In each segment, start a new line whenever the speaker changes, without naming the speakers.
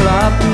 กลั
บ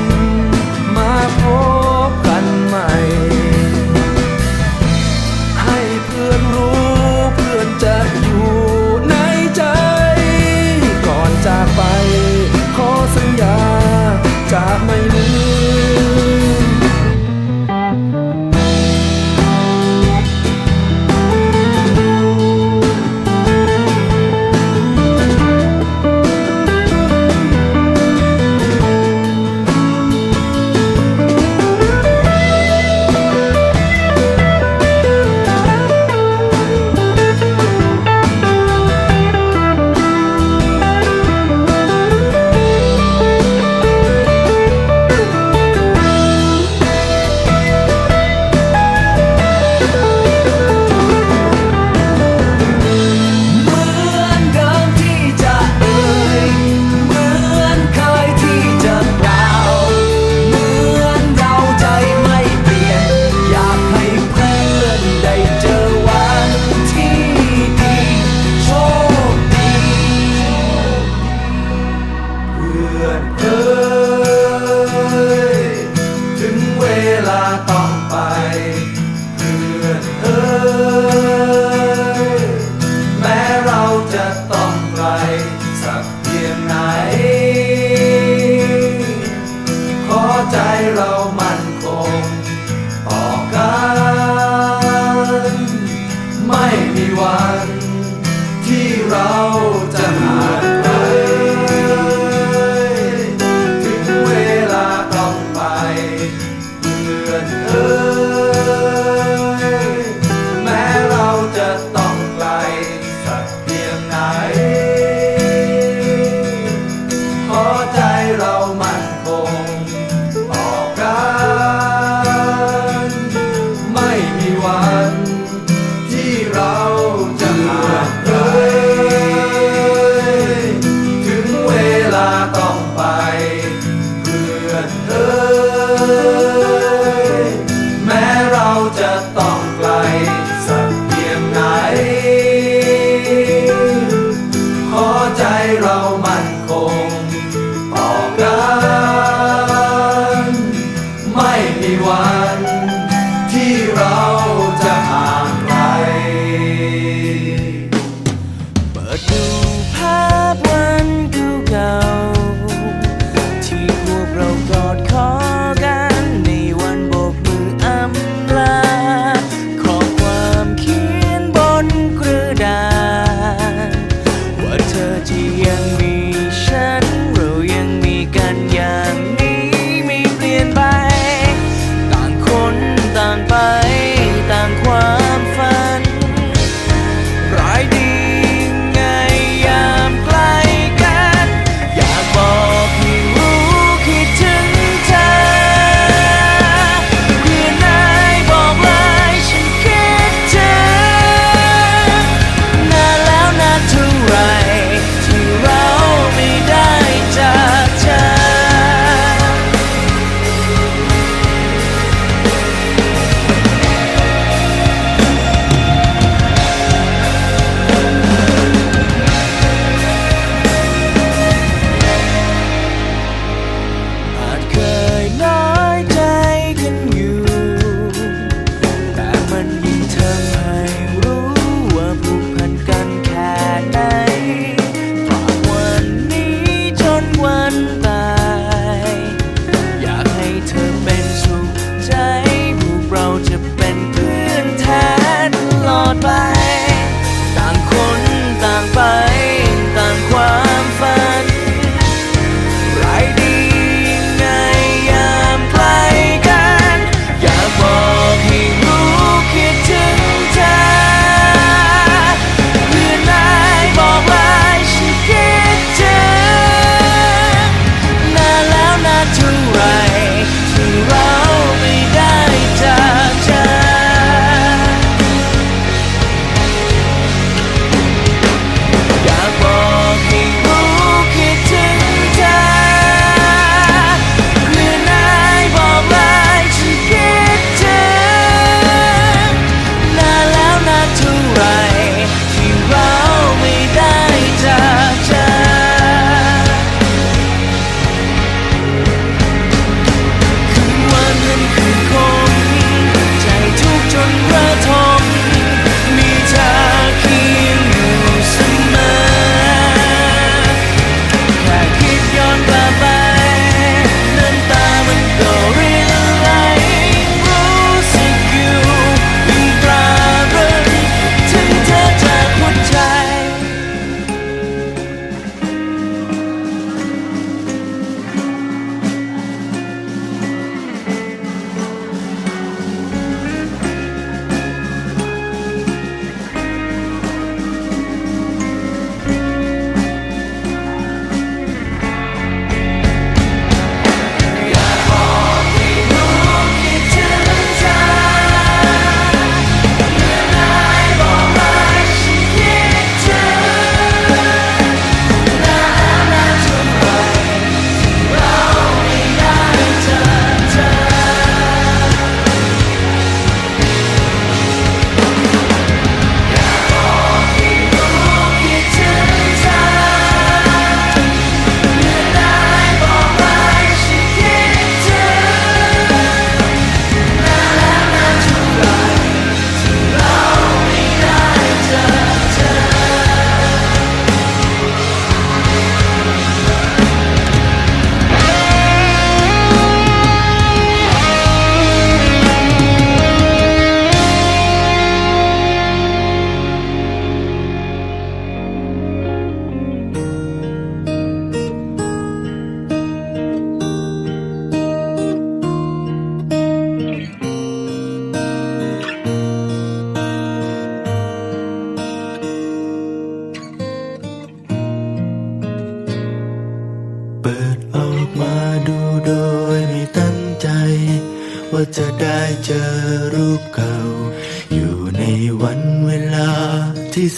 วัน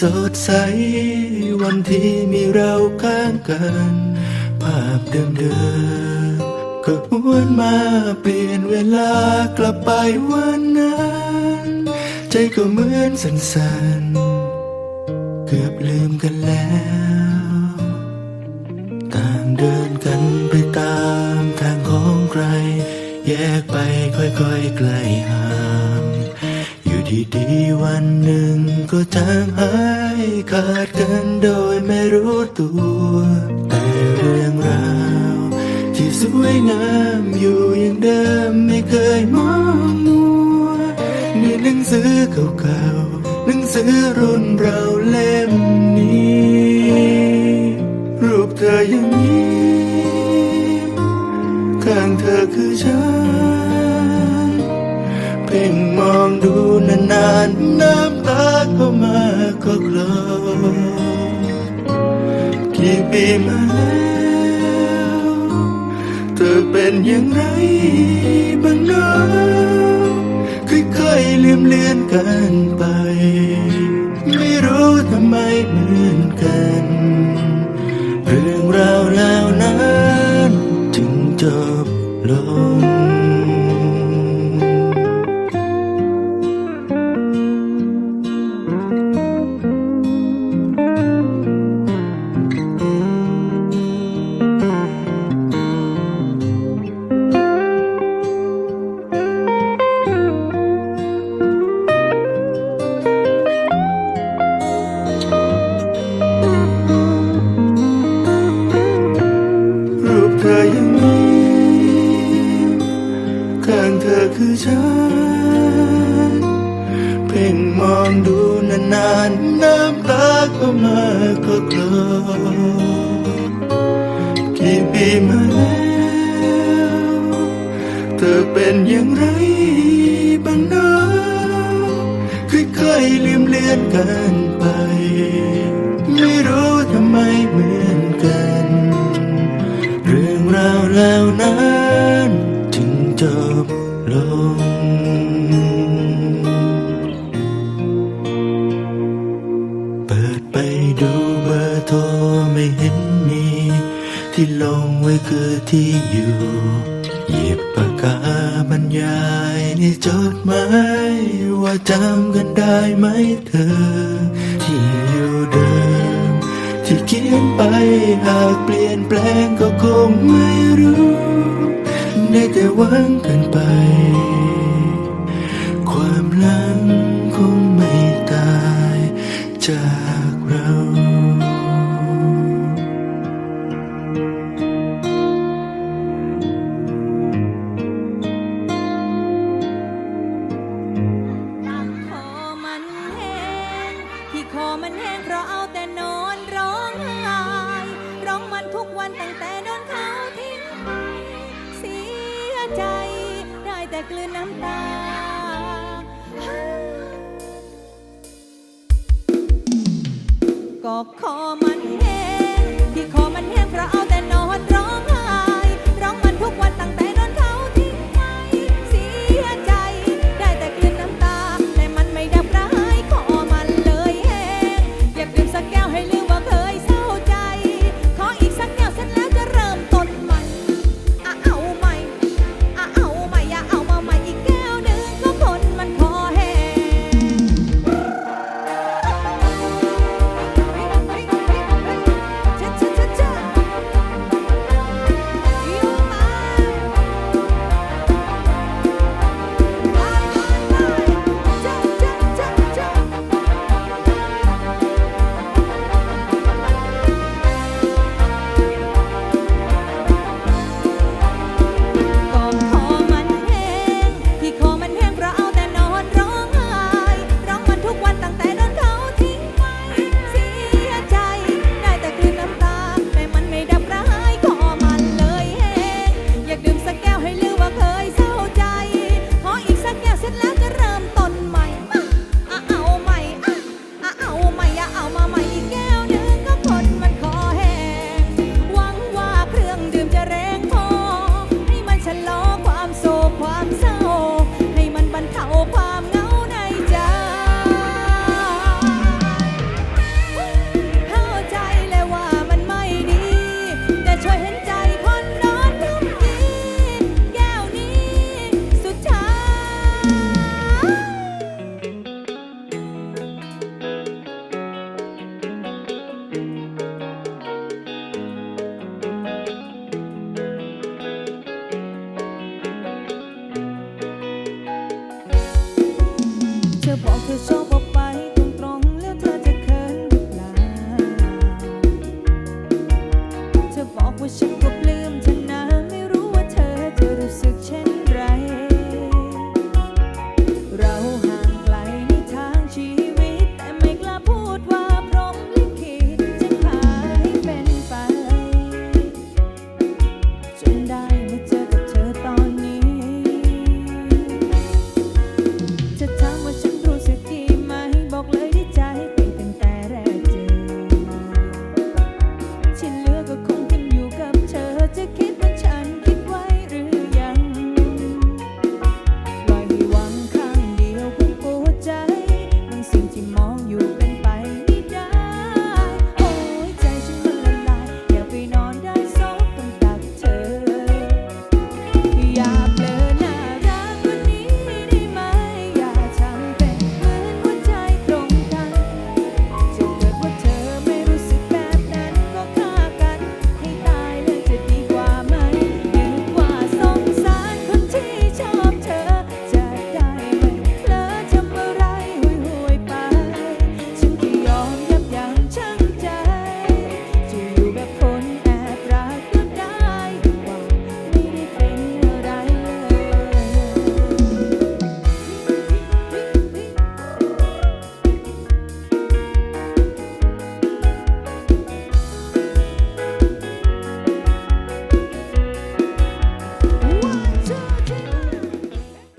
สดใส วันที่มีเราข้างกัน ภาพเดิมๆก็หวนมาเปลี่ยนเวลากลับไปวันนั้น ใจก็เหมือนสั่นๆ เกือบลืมกันแล้วต่างเดินกันไปตามทางของใคร แยกไปค่อยๆไกลห่าง ดีๆวันหนึ่งก็จางหายขาดกันโดยไม่รู้ตัว แต่เรื่องราวที่สวยงามอยู่อย่างเดิมไม่เคยมองมัวในหนังสือเก่าๆหนังสือรุ่นเราเล่มนี้ รูปเธออยังยิ้ข้างเธอคือฉัน เพ่งมองดูนานๆ น้ำตาก็มาก็กลอกี่ปีมาแล้วเธอเป็นอย่างไรบ้างเนะค่อยๆลืมเลือนกันไป ไม่รู้ทำไม คือฉัน เพ่งมองดูนานๆ น้ำตาก็มาก็กลอกี่ปีมาแล้ว เธอเป็นอย่างไรบ้างนะค่อยๆลืมเลือนกัน ได้ไหมเธอ ที่อยู่เดิม ที่เขียนไปหากเปลี่ยนแปลงก็คงไม่รู้ ได้แต่หวังกันไป ก็
คอมันแห้ wishing